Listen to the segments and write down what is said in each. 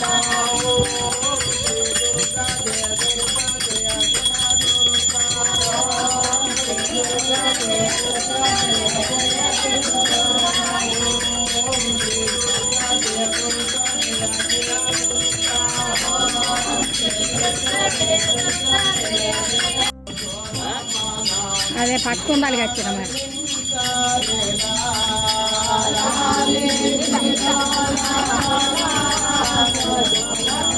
Oh, అదే పట్టుకుండాలి కచ్చిన మరి Thank you.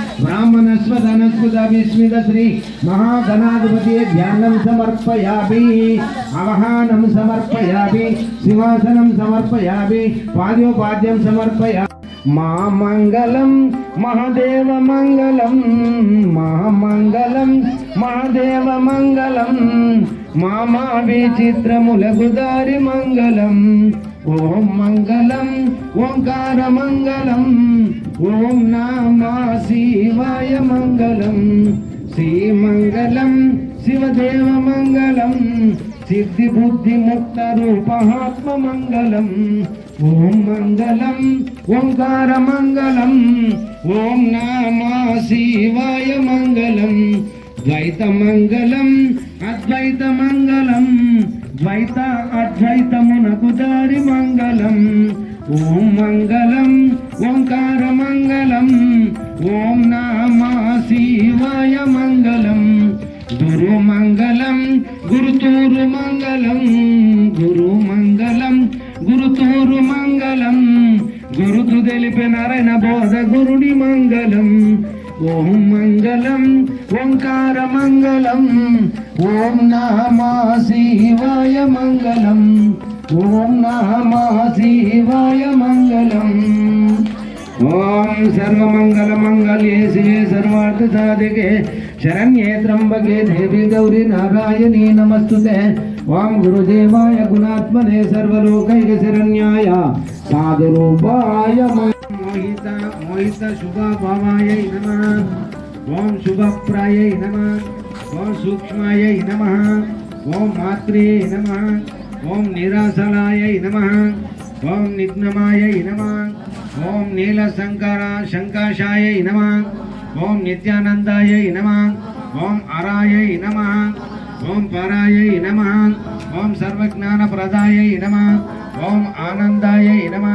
బ్రాహ్మణస్వధనస్వత Vismita Shri Mahaganadhipati ధ్యానం సమర్పయామి అవహానం సమర్పయామి సింహాసనం సమర్పయామి పాద్యోపాద్యం సమర్పయా మా మంగళం మహాదేవ మంగళం మా మంగళం మహాదేవ మంగళం మామా విచిత్రములకు దారి మంగళం ఓం మంగళం ఓంకార మంగళం ఓం నామా శివాయ మంగళం. శ్రీమంగళం శివదేవ మంగళం సిద్ధి బుద్ధి ముక్త రూపహాత్మ మంగళం. ఓం మంగళం ఓంకార మంగళం ఓం నామా శివాయ మంగళం. ద్వైత మంగళం అద్వైత మంగళం ద్వైత అద్వైత దారి మంగళం ఓం మంగళం ఓంకార మంగళం ఓం నామా శివాయ మంగళం గురు మంగళం గురుతూరు మంగళం గురు మంగళం గురుతూరు మంగళం గురుతు తెలిపే నారాయణ బోధ గురుడి మంగళం ఓం మంగళం ఓంకార మంగళం ఓం నామా శివాయ మంగళం ఓం నామా శివాయ మంగళం. ఓం సర్వమంగళ మంగళే శివే సర్వార్థ సాధికే శరణ్యే త్రంబకే దేవి గౌరీ నారాయణీ నమస్తుతే. ఓం గురుదేవాయ గుణాత్మనే సర్వలోకైక శరణ్యాయ. సాధురూపాయ మోహిత మోహిత శుభభావాయ నమ. ఓం శుభప్రాయ నమ. ఓం సూక్ష్మాయ నమ. ఓం మాత్రే నమ. ఓం నిరాసలాయ నమ ఓం నిఘ్నమాయ నమ ఓం నీల శంకర శంకాశాయ నమ ఓం నిత్యానందాయ నమ ఓం అరాయ నమ ఓం పరాయ నమ ఓం సర్వజ్ఞాన ప్రదాయ నమ ఓం ఆనందాయ నమ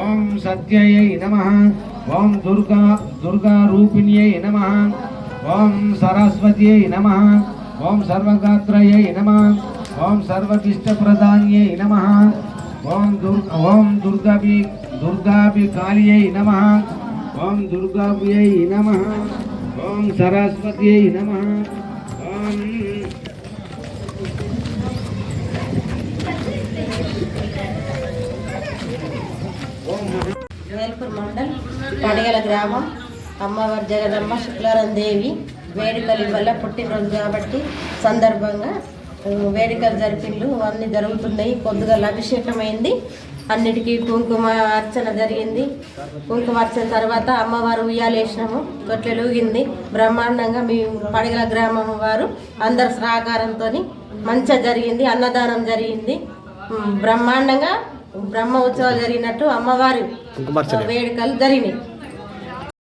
ఓం సత్యయ నమ ఓం దుర్గా దుర్గా రూపిణ్యై నమ ఓం సరస్వత్యై నమ ఓం సర్వగాత్రయై నమ ఓం సర్వకిష్టప్రదాన్యై నమ. ఓం దుర్ ఓం దుర్గాభి దుర్గాభి కాళియై నమ. ఓం దుర్గాభ్యై నమ. ఓం సరస్వత్యై నమ. ఓం వేల్పూర్ మండల్ పడగల గ్రామం అమ్మవారి జగదమ్మ శుక్లారం దేవి వేడుకలు వల్ల పుట్టినరోజు కాబట్టి సందర్భంగా వేడుకలు జరిపిండ్లు అన్నీ జరుగుతున్నాయి. కొద్దిగా అభిషేకం అయింది అన్నిటికీ కుంకుమ అర్చన జరిగింది. కుంకుమ అర్చన తర్వాత అమ్మవారు ఉయ్యాలేసినాము తొట్టెలు ఊగింది బ్రహ్మాండంగా మీ పడిగల గ్రామం వారు అందరి సహకారంతో మంచిగా జరిగింది. అన్నదానం జరిగింది. బ్రహ్మాండంగా బ్రహ్మ ఉత్సవాలు జరిగినట్టు అమ్మవారి వేడుకలు జరిగినాయి.